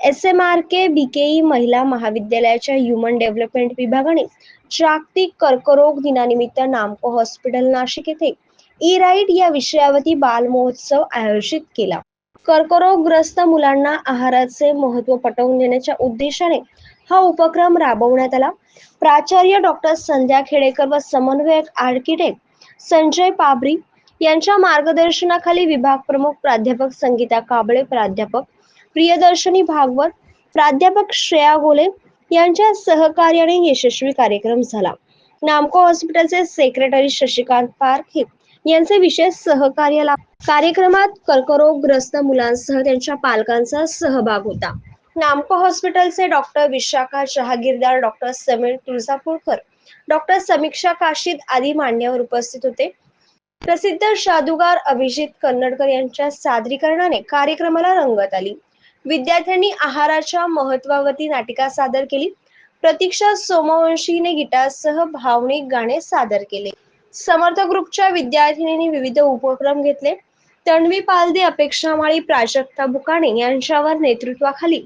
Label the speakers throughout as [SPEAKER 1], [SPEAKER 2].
[SPEAKER 1] S M R K BKE महिला महाविद्यालयाच्या human development विभागाने जागतिक कर्करोग दिनानिमित्त नामको हॉस्पिटल नाशिक येथे ई राईट या विषयावरती बालमहोत्सव आयोजित केला. कर्करोगग्रस्त मुलांना आहाराचे महत्त्व पटवून देण्याच्या उद्देशाने हा उपक्रम राबवण्यात आला. प्राचार्य डॉक्टर संध्या खेडेकर व समन्वयक आर्किटेक्ट संजय पाबरी यांच्या मार्गदर्शनाखाली विभाग प्रमुख प्राध्यापक संगीता काबळे प्राध्यापक प्रियदर्शनी भागवत प्राध्यापक श्रेया गोले यांच्या सहकार्याने यशस्वी कार्यक्रम झाला. नामको हॉस्पिटलचे सेक्रेटरी शशिकांत पारखे यांचे विशेष सहकार्य कार्यक्रमात कर्करोगग्रस्त मुलांसह त्यांच्या पालकांचा सहभाग होता. नामको हॉस्पिटलचे doctor Vishakha Jahagirdar doctor Sameer Tuljapurkar doctor Samiksha Kashid आदी मान्यवर उपस्थित होते. प्रसिद्ध जादूगार अभिजित कन्नडकर यांच्या सादरीकरणाने कार्यक्रमाला रंगत आली. विद्यार्थ्यांनी आहाराच्या महत्वावरती नाटिका सादर केली. प्रतीक्षा सोमवंशीने गिटारसह भावनिक गाणे सादर केले. समर्थ ग्रुपच्या विद्यार्थिनींनी विविध उपक्रम घेतले. तन्वी पालदे अपेक्षा माळी प्राजक्ता बुकाणे यांच्यावर नेतृत्वाखाली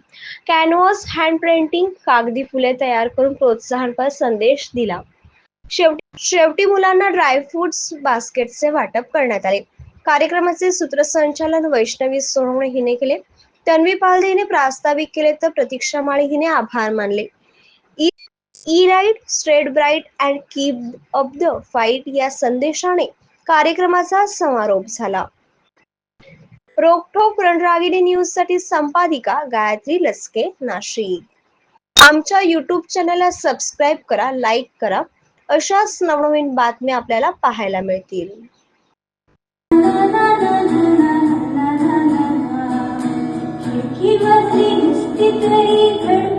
[SPEAKER 1] कॅनव्हास हँड प्रिंटिंग कागदी फुले तयार करून प्रोत्साहनपर संदेश दिला. शेवटी शेवटी मुलांना ड्रायफ्रुट्स बास्केटचे वाटप करण्यात आले. कार्यक्रमाचे सूत्रसंचालन वैष्णवी सोनवणे हिने केले. तन्वी पालदे हिने प्रास्ताविक केले तर प्रतीक्षा माळी हिने आभार मानले. E right straight bright and keep up the fight या संदेशाने कार्यक्रमाचा समारोप झाला. रोकठोक रणरागिणी न्यूजसाठी संपादिका गायत्री लसके नाशिक. आमच्या युट्यूब चॅनलला सबस्क्राईब करा लाईक करा. अशाच नवनवीन बातम्या आपल्याला पाहायला मिळतील.
[SPEAKER 2] की तेरी धड़कन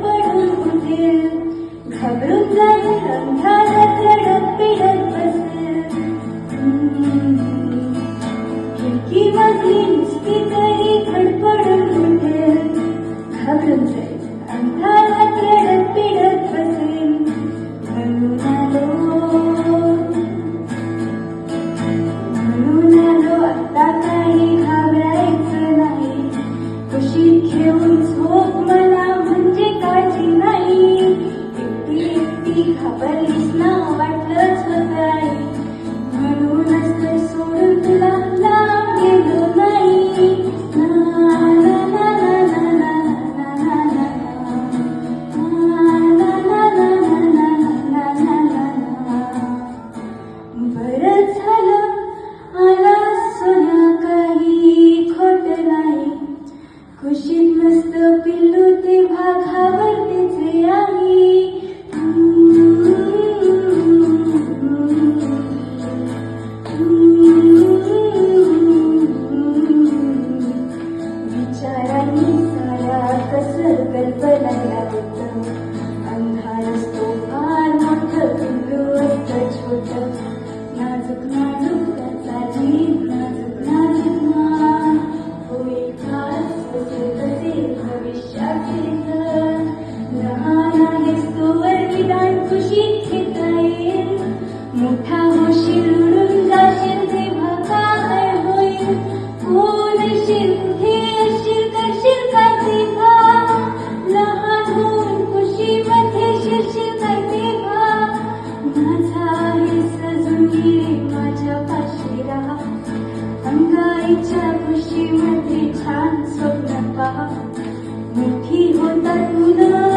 [SPEAKER 2] Ready. Música tan una